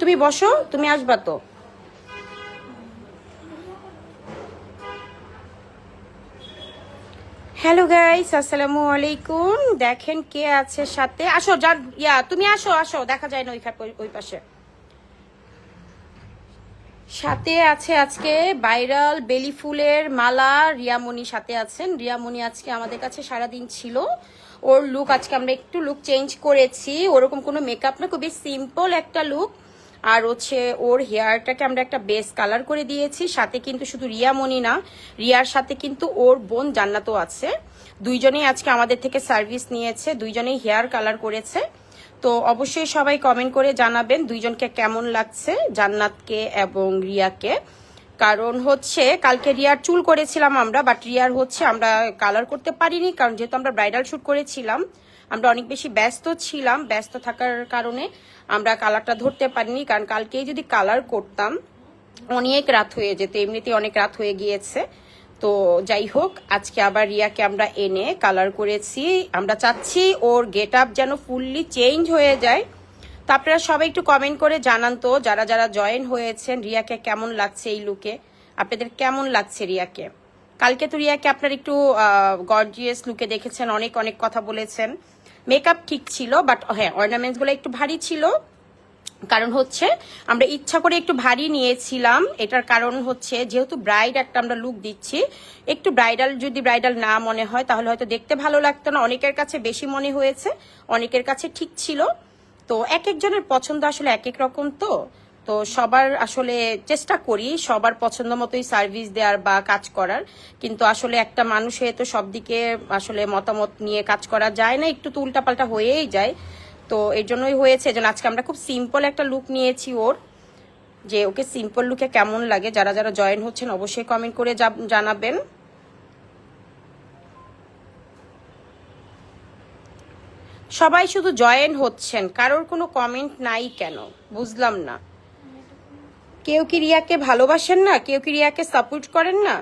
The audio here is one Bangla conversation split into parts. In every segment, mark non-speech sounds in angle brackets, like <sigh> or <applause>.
তুমি বসো, তুমি আসবা তো। হ্যালো গাইস আসসালামু আলাইকুম। দেখেন কে আছে সাথে। আসো, যান, ইয়া, তুমি আসো আসো, দেখা যায় না ওই পাশে। সাথে আছে আজকে বাইরাল বেলি ফুলের মালা, রিয়ামণি সাথে আছেন। রিয়ামণি আজকে আমাদের কাছে সারাদিন ছিল। ওর লুক আজকে আমরা একটু লুক চেঞ্জ করেছি। ওরকম কোনো মেকআপ না, খুবই সিম্পল একটা লুক আর হচ্ছে ওর হেয়ারটাকে আমরা একটা বেস কালার করে দিয়েছি, সাথে কিন্তু শুধু রিয়ামণি না, রিয়ার সাথে কিন্তু ওর বোন জান্নাতও আছে। দুইজনেই আজকে আমাদের থেকে সার্ভিস নিয়েছে, দুইজনেই হেয়ার কালার করেছে। তো অবশ্যই সবাই কমেন্ট করে জানাবেন দুইজনকে কেমন লাগছে জান্নাতকে এবং রিয়াকে। কারণ হচ্ছে কালকে রিয়ার চুল করেছিলাম আমরা বাট রিয়ার হচ্ছে আমরা কালার করতে পারিনি, কারণ যেহেতু আমরা ব্রাইডাল শ্যুট করেছিলাম আমরা অনেক বেশি ব্যস্ত ছিলাম, ব্যস্ত থাকার কারণে আমরা কালারটা ধরতে পারিনি, কারণ কালকেই যদি কালার করতাম, অনেক রাত হয়ে যেত, এমনিতেই অনেক রাত হয়ে গিয়েছে। তো যাই হোক, আজকে আবার রিয়াকে আমরা এনে কালার করেছি। আমরা চাচ্ছি ওর গেট আপ যেন ফুললি চেঞ্জ হয়ে যায়। তো আপনারা সবাই একটু কমেন্ট করে জানান তো, যারা যারা জয়েন হয়েছেন, রিয়াকে কেমন লাগছে এই লুকে? আপনাদের কেমন লাগছে রিয়াকে? কালকে তো রিয়াকে আপনার একটু গর্জিয়াস লুকে দেখেছেন, অনেক অনেক কথা বলেছেন। মেকআপ ঠিক ছিল বাট হ্যাঁ অর্নামেন্টসগুলো একটু ভারী ছিল। কারণ হচ্ছে, আমরা ইচ্ছা করে একটু ভারী নিয়েছিলাম। এটার কারণ হচ্ছে, যেহেতু ব্রাইড একটা আমরা লুক দিচ্ছি, একটু ব্রাইডাল যদি ব্রাইডাল না মনে হয়, তাহলে হয়তো দেখতে ভালো লাগতো না। অনেকের কাছে বেশি মনে হয়েছে, অনেকের কাছে ঠিক ছিল। তো এক একজনের পছন্দ আসলে এক এক রকম তো। তো সবার আসলে চেষ্টা করি সবার পছন্দ মতোই সার্ভিস দেওয়ার বা কাজ করার। কিন্তু আসলে একটা মানুষে তো সব দিকে আসলে মতামত নিয়ে কাজ করা যায় না, একটু তো উল্টাপাল্টা হয়েই যায়। তো এর জন্যই হয়েছে যেন আজকে আমরা খুব সিম্পল একটা লুক নিয়েছি ওর, যে ওকে সিম্পল লুকে কেমন লাগে। যারা যারা জয়েন হচ্ছেন অবশ্যই কমেন্ট করে জানাবেন। সবাই শুধু জয়েন হচ্ছেন, কারোর কোনো কমেন্ট নাই কেন? বুঝলাম না। কেউ কি রিয়াকে ভালোবাসেন না? কেউ কি রিয়াকে সাপোর্ট করেন না?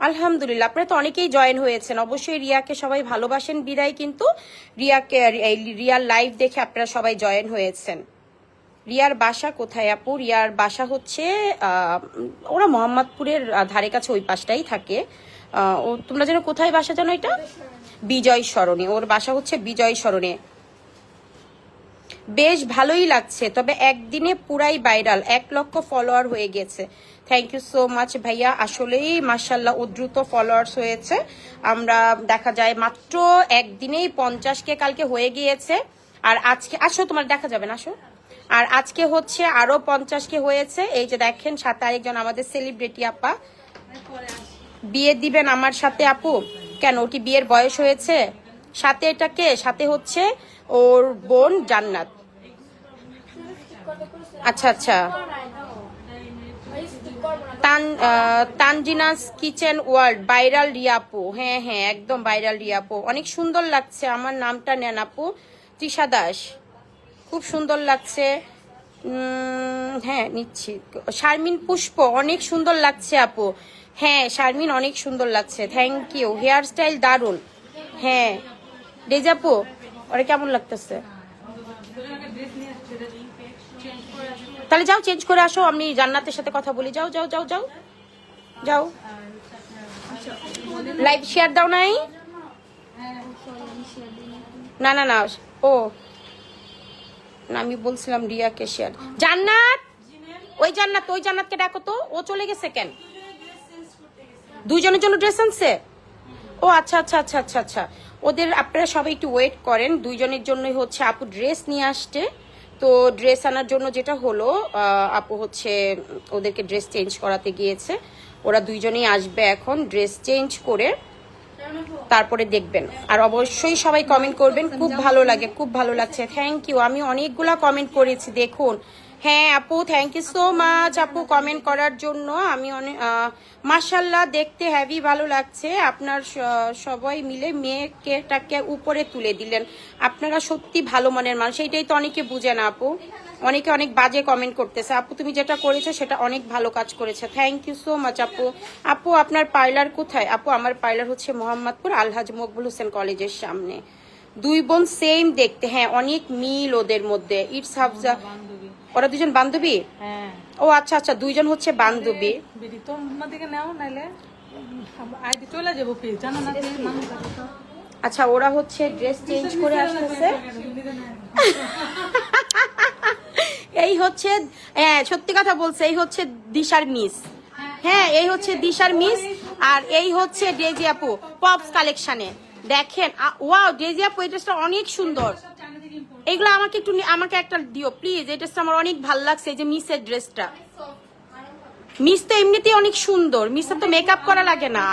আলহামদুলিল্লাহ, আপনারা তো অনেকেই জয়েন হয়েছেন। অবশ্যই রিয়াকে সবাই ভালোবাসেন, বিদায় কিন্তু রিয়াকে রিয়ার লাইভ দেখে আপনারা সবাই জয়েন হয়েছেন। রিয়ার বাসা কোথায় আপু? রিয়ার বাসা হচ্ছে ওরা মোহাম্মদপুরের ধারে কাছে ওই পাশটাই থাকে। ও, তোমরা যেন কোথায় বাসা জানো এটা? বিজয় সরণে ওর বাসা হচ্ছে বিজয় সরণে বেশ ভালোই লাগছে, তবে একদিনে পুরাই ভাইরাল এক লক্ষ ফলোয়ার হয়ে গেছে। থ্যাংক ইউ সো মাচ ভাইয়া, আসলেই মার্শাল্লাহ উদ্রুত ফলোয়ার্স হয়েছে। আমরা, দেখা যায় মাত্র একদিনেই পঞ্চাশ কে কালকে হয়ে গিয়েছে। আর আজকে, আসো তোমার, দেখা যাবে না, আসো। আর আজকে হচ্ছে আরও পঞ্চাশ কে হয়েছে। এই যে দেখেন, সাথে আরেকজন আমাদের সেলিব্রিটি আপা। বিয়ে দিবেন আমার সাথে আপু? কেন ওটি বিয়ের বয়স হয়েছে? সাথে এটাকে সাথে হচ্ছে ওর বোন জান্নাত। আচ্ছা আচ্ছা। তান তানজিনাস কিচেন ওয়ার্ল্ড, ভাইরাল রিয়াপু। হ্যাঁ হ্যাঁ একদম ভাইরাল রিয়াপু। অনেক সুন্দর লাগছে, আমার নামটা নেন আপু। তৃষা দাস। খুব সুন্দর লাগছে। হ্যাঁ নিচ্ছি। শারমিন পুষ্প, অনেক সুন্দর লাগছে আপু। হ্যাঁ শারমিন, অনেক সুন্দর লাগছে। থ্যাংক ইউ হেয়ার স্টাইল দারুণ। হ্যাঁ। রেজাপু ওরা কেমন লাগতেছে? তাহলে যাও চেঞ্জ করে আসো আমি জান্নাতের সাথে কথা বলি। যাও যাও যাও যাও। যাও। লাইভ শেয়ার দাও নাই? না না না ও। না আমি বলছিলাম রিয়াকে শেয়ার জান্নাত! ওই জান্নাত ওই জান্নাতকে ডাকো তো। ও চলে গেছে কেন? দুইজনের জন্য ড্রেস আনছে? ও আচ্ছা আচ্ছা আচ্ছা আচ্ছা আচ্ছা। ওদের, আপনারা সবাই একটু ওয়েট করেন। দুইজনের জন্যই হচ্ছে আপু ড্রেস নিয়ে আসছে। তো ড্রেস আনার জন্য যেটা হলো আপু হচ্ছে ওদেরকে ড্রেস চেঞ্জ করাতে গিয়েছে। ওরা দুইজনেই আসবে এখন ড্রেস চেঞ্জ করে। তারপরে দেখবেন। আর অবশ্যই সবাই কমেন্ট করবেন। খুব ভালো লাগে, খুব ভালো লাগছে। থ্যাংক ইউ আমি অনেকগুলা কমেন্ট করেছি, দেখুন। হ্যাঁ আপু থ্যাংক ইউ সো মাচ আপু কমেন্ট করার জন্য। আমি অনেক মাসাল্লাহ দেখতে হ্যাভি ভালো লাগছে। আপনার সবাই মিলে মেয়েকেটাকে উপরে তুলে দিলেন। আপনারা সত্যি ভালো মনের মানুষ। এইটাই তো অনেকে বুঝে না আপু। অনেকে অনেক বাজে কমেন্ট করতেছে। আপু, তুমি যেটা করেছ সেটা অনেক ভালো কাজ করেছে। থ্যাংক ইউ সো মাচ আপু। আপু, আপনার পার্লার কোথায়? আপু, আমার পার্লার হচ্ছে মোহাম্মদপুর আলহাজ মকবুল হোসেন কলেজের সামনে। দুই বোন সেম দেখতে। হ্যাঁ অনেক মিল ওদের মধ্যে। ইটস হাফজা ওরা দুজন বান্ধবী? হ্যাঁ। ও আচ্ছা আচ্ছা দুইজন হচ্ছে বান্ধবী। বিডি তোমার দিকে নাও নাইলে আইডি চলে যাব প্লিজ জানো না কি মানুষ আছে তো। আচ্ছা ওরা হচ্ছে ড্রেস চেঞ্জ করে আসতেছে। এই হচ্ছে হ্যাঁ সত্যি কথা বলছে এই হচ্ছে দিশার মিস। হ্যাঁ এই হচ্ছে দিশার মিস আর এই হচ্ছে ডেজি আপু পপস কালেকশনে। দেখেন ওয়াও ডেজি আপু এই ড্রেসটা অনেক সুন্দর। এগুলো আমাকে একটু আমাকে একটা দিও প্লিজ এই ড্রেসটা আমার অনেক ভালো লাগছে এই যে মিসের ড্রেসটা মিস তো এমনিতেই অনেক সুন্দর। মিসের তো মেকআপ করা লাগে না।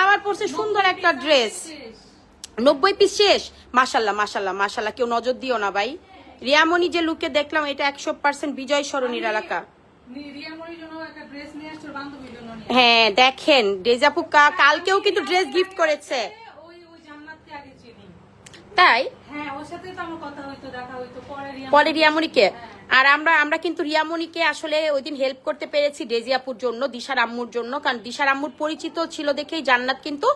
আমার পরছে সুন্দর একটা ড্রেস নব্বই পিস শেষ? মাসাল্লাহ মাসাল্লাহ মাসাল্লাহ কেউ নজর দিও না ভাই। রিয়ামণি যে লুকে দেখলাম এটা একশো পার্সেন্ট বিজয় সরণির এলাকা। হ্যাঁ দেখেন ডেজাপু কালকেও কিন্তু ড্রেস গিফট করেছে। তাই? হ্যাঁ পরে রিয়ামণিকে। আর আমরা আমরা কিন্তু রিয়ামণিকে আসলে ওই দিন হেল্প করতে পেরেছি ডেজিয়াপুর জন্য দিশার আম্মুর জন্য কারণ দিশার আম্মুর পরিচিত ছিল দেখেই জান্নাত কিন্তু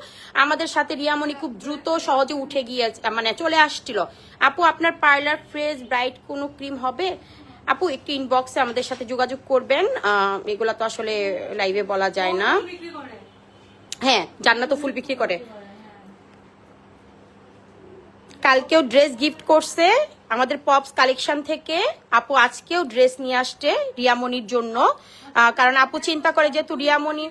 আমাদের সাথে রিয়ামণি খুব দ্রুত সহজে উঠে গিয়ে মানে চলে আসছিল। আপু আপনার পার্লার ফ্রেশ ব্রাইট কোনো ক্রিম হবে? আপু একটু ইনবক্সে আমাদের সাথে যোগাযোগ করবেন। এগুলা তো আসলে লাইভে বলা যায় না। হ্যাঁ জান্নাত ফুল বিক্রি করে। কালকেও ড্রেস গিফট করছে। আমাদের পপস কালেকশন থেকে। আপু আজকেও ড্রেস নিয়ে আসছে রিয়ামণির জন্য। কারণ আপু চিন্তা করে যেহেতু রিয়ামণি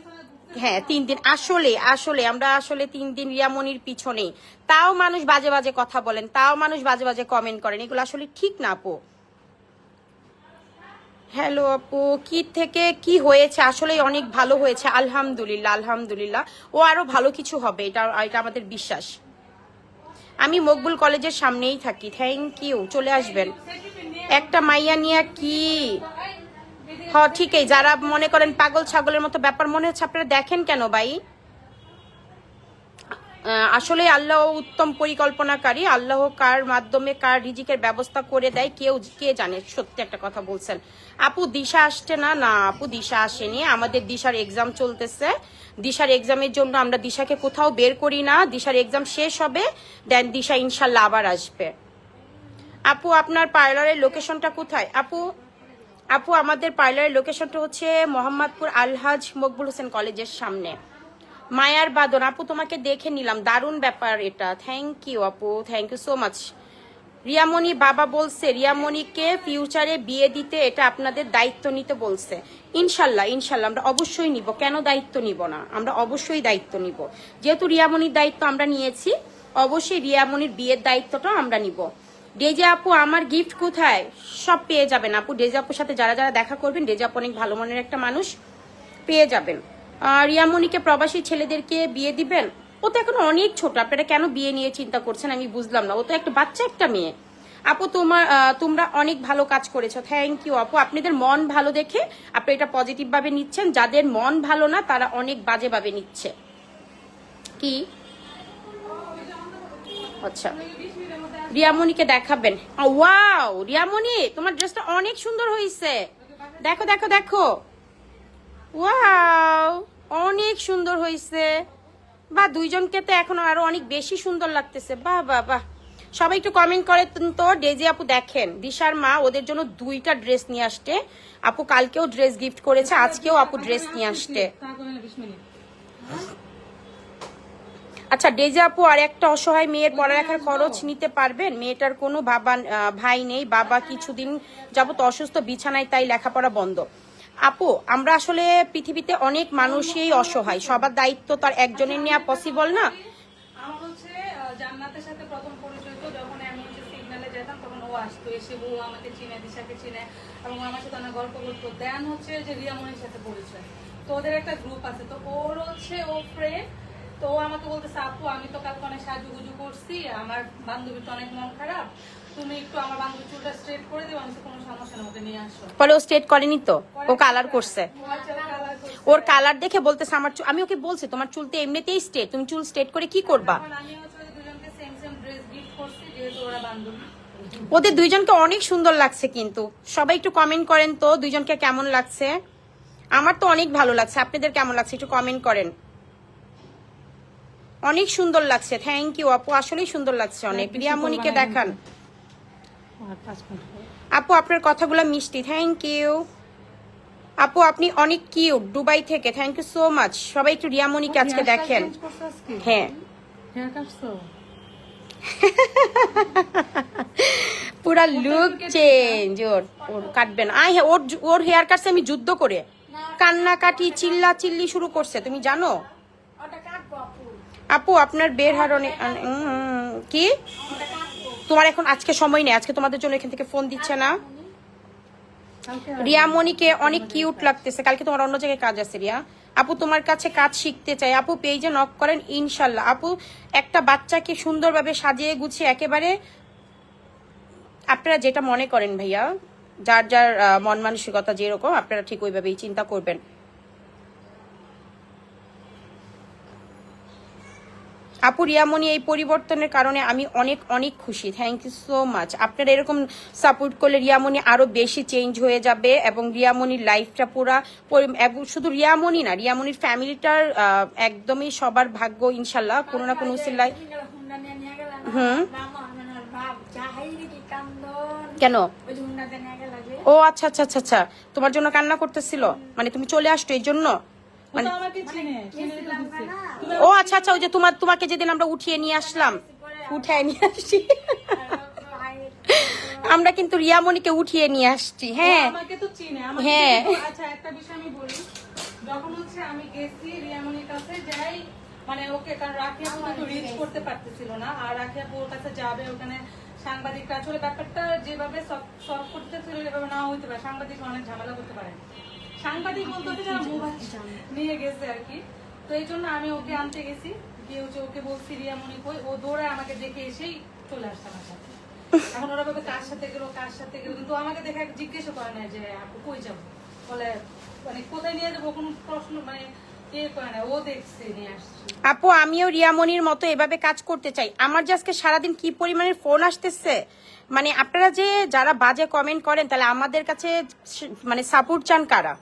হ্যাঁ তিন দিন। আসলে আসলে, আমরা আসলে তিন দিন রিয়ামণির পিছনে তাও মানুষ বাজে বাজে কথা বলেন, তাও মানুষ বাজে বাজে কমেন্ট করেন। এগুলো আসলে ঠিক না, আপু। হ্যালো আপু, কি থেকে কি হয়েছে? আসলে অনেক ভালো হয়েছে, আলহামদুলিল্লাহ আলহামদুলিল্লাহ। ও আরও ভালো কিছু হবে, এটা এটা আমাদের বিশ্বাস। আমি মকবুল কলেজের সামনেই থাকি। থ্যাংক ইউ চলে আসবেন। একটা মাইয়া নিয়ে কি? হ, ঠিকই। যারা মনে করেন পাগল ছাগলের মতো ব্যাপার, মনে হচ্ছে আপনারা দেখেন কেন ভাই? আসলে আল্লাহ উত্তম পরিকল্পনাকারী। আল্লাহ কার মাধ্যমে, কার রিজিকের ব্যবস্থা করে দেয়, কেউ কে জানে? সত্যি একটা কথা বলছেন। আপু, দিশা আসছে না? না, আপু, দিশা আসেনি। আমাদের দিশার এক্সাম চলতেছে। দিশার এক্সামের জন্য আমরা দিশাকে কোথাও বের করি না। দিশার এক্সাম শেষ হবে দেন দিশা ইনশাল্লাহ আবার আসবে। আপু, আপনার পার্লারের লোকেশনটা কোথায়? আপু আপু, আমাদের পার্লারের লোকেশনটা হচ্ছে মোহাম্মদপুর আলহাজ মকবুল হোসেন কলেজের সামনে। মায়ার বাদন, আপু, তোমাকে দেখে নিলাম। দারুণ ব্যাপার এটা। থ্যাংক ইউ আপু। Thank you so much Riyamoni বাবা বলছে, রিয়ামণিকে ফিউচারে বিয়ে দিতে এটা আপনাদের দায়িত্ব নিতে বলছে। ইনশাল্লাহ ইনশাল্লাহ, আমরা অবশ্যই নিব। কেন দায়িত্ব নিব না? আমরা অবশ্যই দায়িত্ব নিব। যেহেতু রিয়ামণির দায়িত্ব আমরা নিয়েছি, অবশ্যই রিয়ামণির বিয়ের দায়িত্বটা আমরা নিব। ডেজে আপু, আমার গিফট কোথায়? সব পেয়ে যাবেন আপু। ডেজে আপুর সাথে যারা যারা দেখা করবেন, ডেজে আপু অনেক ভালো মনের একটা মানুষ, পেয়ে যাবেন। আর রিয়ামণিকে প্রবাসী ছেলেদেরকে বিয়ে দিবেন? ও তো এখন অনেক ছোট, আপনারা কেন বিয়ে নিয়ে চিন্তা করছেন? আমি বুঝলাম না। ও তো একটা বাচ্চা, একটা মেয়ে। আপু, তোমার তোমরা অনেক ভালো কাজ করেছ। থ্যাংক ইউ আপু। আপনাদের মন ভালো দেখে আপনি এটা পজিটিভ ভাবে নিচ্ছেন। যাদের মন ভালো না, তারা অনেক বাজে ভাবে নিচ্ছে। কি? আচ্ছা। রিয়ামণিকে দেখাবেন। ওয়াও রিয়ামণি, তোমার ড্রেসটা অনেক সুন্দর হয়েছে দেখো দেখো দেখো। ওয়াও অনেক সুন্দর হয়েছে বা দুইজনকে তো এখন আরও অনেক বেশি সুন্দর লাগতেছে। বাহ বাহ বাহ। সবাই একটু কমেন্ট করে তো ডেজি আপু দেখেন, দিশার মা ওদের জন্য দুইটা ড্রেস নিয়ে আসতে আপু কালকেও ড্রেস গিফট করেছে, আজকেও আপু ড্রেস নিয়ে আসতে আচ্ছা ডেজে আপু, আর একটা অসহায় মেয়ের পড়ালেখার খরচ নিতে পারবেন? মেয়েটার কোনো বাবা ভাই নেই, বাবা কিছুদিন যাবত অসুস্থ, বিছানায় তাই লেখাপড়া বন্ধ। আপু, আমরা আসলে পৃথিবীতে অনেক মানুষই অসহায়। সবার দায়িত্ব তার একজনের নেওয়া পসিবল না? আমার হচ্ছে জান্নাতের সাথে প্রথম পরিচয় তো আমি হচ্ছে সিগনালে যেতাম, তখন ও আসতো, এসে ও আমাকে চিনে এবং আমার সাথে গল্প দেন হচ্ছে যে সাথে পরিচয়। তো ওদের একটা গ্রুপ আছে, তো ওর হচ্ছে ও তো আমাকে আপু, আমি তো কালকে অনেক সাজুগুজু করছি, আমার বান্ধবীর তো অনেক মন খারাপ। তুমি একটু আমার বান্ধবীর চুলটা স্ট্রেট করে দিও আমি কোনো সমস্যা না ওকে নিয়ে আসো। পরে ও স্ট্রেট করেনি তো? ও কালার করছে। ওর কালার দেখে বলতেছে আমার চুল আমি ওকে বলছি তোমার চুল তো এমনিতেই স্ট্রেট তুমি চুল স্ট্রেট করে কি করবা? ওদের দুইজনকে অনেক সুন্দর লাগছে কিন্তু। সবাই একটু কমেন্ট করেন তো দুইজনকে কেমন লাগছে? আমার তো অনেক ভালো লাগছে। আপনাদের কেমন লাগছে? একটু কমেন্ট করেন। অনেক সুন্দর লাগছে। থ্যাংক ইউ আপু। আসলেই সুন্দর লাগছে অনেক। কিছু রিয়ামণিকে করবা না দেখান আর পাঁচ মিনিট পরে। আপু আপনার কথাগুলো মিষ্টি। থ্যাংক ইউ আপু আপনি অনেক কিউট দুবাই থেকে। থ্যাংক ইউ সো মাচ সবাই একটু রিয়ামণিকে আজকে দেখেন? হ্যাঁ। <laughs> পুরা লুক চেঞ্জ ওর ওর কাটবেন। আই হ্যাঁ ওর ওর হেয়ার কাটছে আমি যুদ্ধ করে। কান্নাকাটি চিল্লা চিল্লি শুরু করছে। তুমি জানো? আপু। আপনার বের হার অনেক কি? তোমার এখন আজকে সময় নেই, আজকে তোমাদের জন্য এখান থেকে ফোন দিচ্ছে না। কালকে রিয়ামণিকে অনেক কিউট লাগতেছে। কালকে তোমার অন্য জায়গায় কাজ আছে, রিয়া। আপু, তোমার কাছে কাজ শিখতে চাই। আপু পেজে নক করেন ইনশাল্লাহ আপু, একটা বাচ্চাকে সুন্দরভাবে সাজিয়ে গুছিয়ে একেবারে আপনারা যেটা মনে করেন ভাইয়া, যার যার মন মানসিকতা যেরকম, আপনারা ঠিক ওইভাবেই চিন্তা করবেন। আপু, রিয়ামণি, এই পরিবর্তনের কারণে আমি অনেক অনেক খুশি। থ্যাংক ইউ সো মাচ আপনারা এরকম সাপোর্ট করলে রিয়ামণি আরও বেশি চেঞ্জ হয়ে যাবে এবং রিয়ামণির লাইফটা পুরা শুধু রিয়ামণি না, রিয়ামণির ফ্যামিলিটার একদমই সবার ভাগ্য ইনশাল্লাহ কোনো না কোনো উসিল্লায় হুম। কেন? ও আচ্ছা আচ্ছা আচ্ছা আচ্ছা। তোমার জন্য কান্না করতেছিল? মানে তুমি চলে আসতো এই জন্য? তুমি ও আচ্ছা আচ্ছা ওই যে তোমার তোমাকে যেদিন আমরা উঠিয়ে নিয়ে আসলাম উঠায় নিয়ে আসছি। আমরা কিন্তু রিয়ামণিকে উঠিয়ে নিয়ে আসছি হ্যাঁ। হ্যাঁ। আচ্ছা একটা বিষয় আমি বলি। যখন হচ্ছে আমি গেছি রিয়ামনির কাছে যাই মানে ওকে কারণ আপু তো রিচ করতে পারতেছিল না আর রাখিয়া আপুর কাছে যাবে ওখানে সাংবাদিকরা আসলে ব্যাপারটা যেভাবে সলভ এভাবে না হইতে পারে সাংবাদিক অনেক ঝামেলা করতে পারে। সাংবাদিক বলতে হচ্ছে যারা মোবাইল নিয়ে গেছে আর কি। তো এই জন্য আমি ওকে আনতে গেছি। গিয়ে হচ্ছে ওকে বলছি, রিয়া মনি কই? ও দৌড়ায় আমাকে দেখে এসেই চলে আসছে আমার সাথে। এখন ওরা ভাবে কার সাথে গেলো? কার সাথে গেলো? কিন্তু আমাকে দেখে জিজ্ঞেসও করে না যে, আপু কই যাব? বলে মানে কোথায় নিয়ে যাব? কোনো প্রশ্ন মানে আপু, আমিও রিয়ামণির মতো এভাবে কাজ করতে চাই। আমার যে আজকে সারাদিন কি পরিমাণের ফোন আসতেছে? মানে আপনারা যে যারা বাজে কমেন্ট করেন, তাহলে আমাদের কাছে মানে সাপোর্ট চান কারা?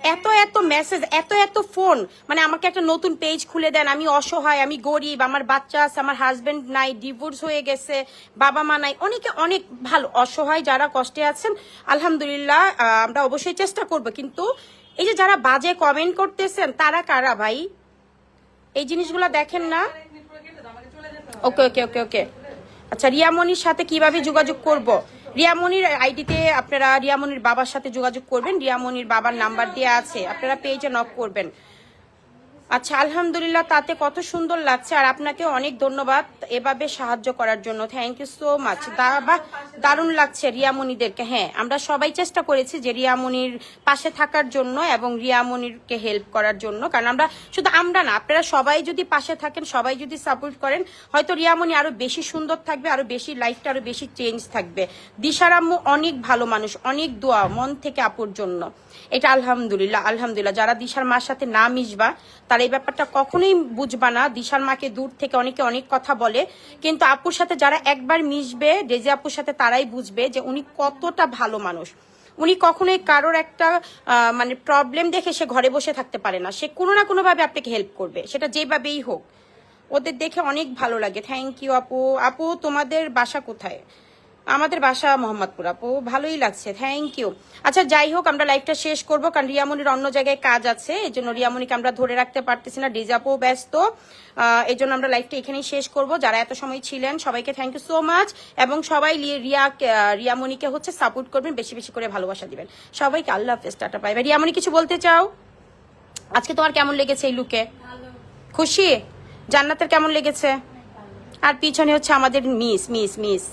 এত এত মেসেজ এত এত ফোন মানে আমাকে একটা নতুন পেজ খুলে দেন, আমি অসহায়, আমি গরিব, আমার বাচ্চা আছে, আমার হাজবেন্ড নাই ডিভোর্স হয়ে গেছে, বাবা মা নাই, অনেকে অনেক ভালো, অসহায় যারা কষ্টে আছেন, আলহামদুলিল্লাহ আমরা অবশ্যই চেষ্টা করব। কিন্তু এই যে যারা বাজে কমেন্ট করতেছেন, তারা কারা ভাই? এই জিনিসগুলো দেখেন না? ওকে ওকে ওকে ওকে আচ্ছা রিয়ামণির সাথে কীভাবে যোগাযোগ করব? রিয়ামনির আইডিতে আপনারা, রিয়ামণির বাবার সাথে যোগাযোগ করবেন। রিয়ামণির বাবার নাম্বার দেওয়া আছে। আপনারা পেজে নক করবেন। আচ্ছা আলহামদুলিল্লাহ, তাতে কত সুন্দর লাগছে, আর আপনাকে অনেক ধন্যবাদ এভাবে সাহায্য করার জন্য। থ্যাংক ইউ সো মাচ বা, দারুণ লাগছে রিয়ামণিদেরকে হ্যাঁ। আমরা সবাই চেষ্টা করেছি যে রিয়ামণির পাশে থাকার জন্য এবং রিয়ামণিরকে হেল্প করার জন্য, কারণ আমরা শুধু আমরা না, আপনারা সবাই যদি পাশে থাকেন, সবাই যদি সাপোর্ট করেন, হয়তো রিয়ামণি আরও বেশি সুন্দর থাকবে, আরও বেশি লাইফটা আরও বেশি চেঞ্জ থাকবে। দিশার আম্মু অনেক ভালো মানুষ, অনেক দোয়া মন থেকে আপুর জন্য। এটা আলহামদুলিল্লাহ আলহামদুলিল্লাহ। যারা দিশার মার সাথে না মিশবা, তারা এই ব্যাপারটা কখনোই বুঝবা না। দিশার মাকে দূর থেকে অনেকে অনেক কথা বলে, কিন্তু আপুর সাথে যারা একবার মিশবে, ডেজে আপুর সাথে তারাই বুঝবে যে উনি কতটা ভালো মানুষ। উনি কখনোই কারোর একটা মানে প্রবলেম দেখে সে ঘরে বসে থাকতে পারে না। সে কোনো না কোনোভাবে আপনাকে হেল্প করবে। সেটা যেভাবেই হোক। ওদের দেখে অনেক ভালো লাগে। থ্যাংক ইউ আপু। আপু, তোমাদের বাসা কোথায়? আমাদের বাসা মোহাম্মদপুর আপু। ভালোই লাগছে থ্যাংক ইউ আচ্ছা যাই হোক, আমরা লাইভটা শেষ করব, কারণ রিয়ামনির অন্য জায়গায় কাজ আছে, এই জন্য রিয়ামনিকে আমরা ধরে রাখতে পারতেছি না ডিজাপও ব্যস্ত। এই জন্য আমরা লাইভটা এখানেই শেষ করব। যারা এত সময় ছিলেন, সবাইকে থ্যাংক ইউ সো মাচ এবং সবাই রিয়া রিয়ামনিকে হচ্ছে সাপোর্ট করবেন, বেশি বেশি করে ভালোবাসা দিবেন। সবাইকে আল্লাহ হাফেজ টাটা পাইবে। রিয়ামনি, কিছু বলতে চাও? আজকে তোমার কেমন লেগেছে এই লুকে খুশি? জান্নাতের কেমন লেগেছে? আর পিছনে হচ্ছে আমাদের মিস মিস মিস